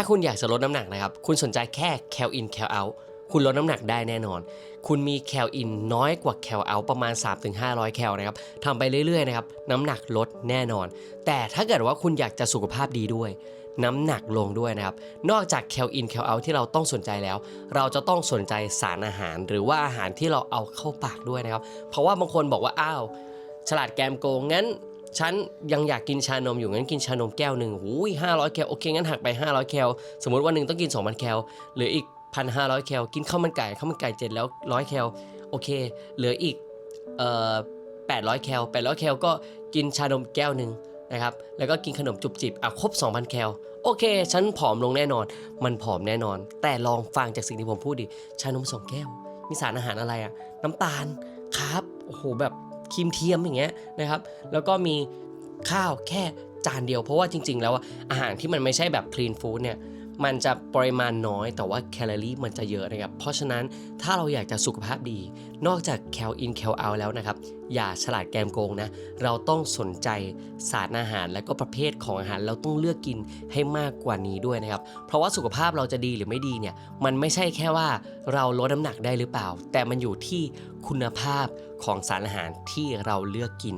ถ้าคุณอยากจะลดน้ำหนักนะครับ คุณสนใจแค่แคลอินแคลเอาคุณลดน้ำหนักได้แน่นอน คุณมีแคลอินน้อยกว่าแคลเอาประมาณ 3-500 แคลนะครับทำไปเรื่อยๆนะครับ น้ำหนักลดแน่นอน แต่ถ้าเกิดว่าคุณอยากจะสุขภาพดีด้วยน้ำหนักลงด้วยนะครับ นอกจากแคลอินแคลเอาที่เราต้องสนใจแล้ว เราจะต้องสนใจสารอาหาร หรือว่าอาหารที่เราเอาเข้าปากด้วยนะครับ เพราะว่าบางคนบอกว่า อ้าว ฉลาดแกมโกงงั้น ฉันยังอยากกินชานมอยู่งั้นกินชานมแก้วหนึ่งหูยห้าร้อยแคลโอเคงั้นหักไป500แคลสมมติวันหนึ่งต้องกิน2,000แคลเหลืออีก1,500แคลกินข้าวมันไก่ข้าวมันไก่เจ็ดแล้วร้อยแคลโอเค เหลืออีกเอ่อ800แคล800แคลก็กินชานมแก้วหนึ่งนะครับแล้วก็กินขนมจุบจิบอะครบ 2,000 แคลโอเค ฉันผอมลงแน่นอน มันผอมแน่นอน แต่ลองฟังจากสิ่งที่ผมพูดดิชานมสองแก้ว มีสารอาหารอะไรอะน้ำตาลครับโอ้โหแบบ ครีมเทียมอย่างเงี้ยนะครับ แล้วก็มีข้าวแค่จานเดียวเพราะว่าจริง ๆ แล้วอะอาหารที่มันไม่ใช่แบบคลีนฟู้ดเนี่ย มันจะปริมาณน้อย แต่ว่าแคลอรี่มันจะเยอะนะครับ เพราะฉะนั้นถ้าเราอยากจะสุขภาพดี นอกจากแคลอินแคลเอาแล้วนะครับ อย่าฉลาดแกมโกงนะ เราต้องสนใจสารอาหารและก็ประเภทของอาหารเราต้องเลือกกินให้มากกว่านี้ด้วยนะครับ เพราะว่าสุขภาพเราจะดีหรือไม่ดีเนี่ยมันไม่ใช่แค่ว่าเราลดน้ำหนักได้หรือเปล่า แต่มันอยู่ที่คุณภาพของสารอาหารที่เราเลือกกิน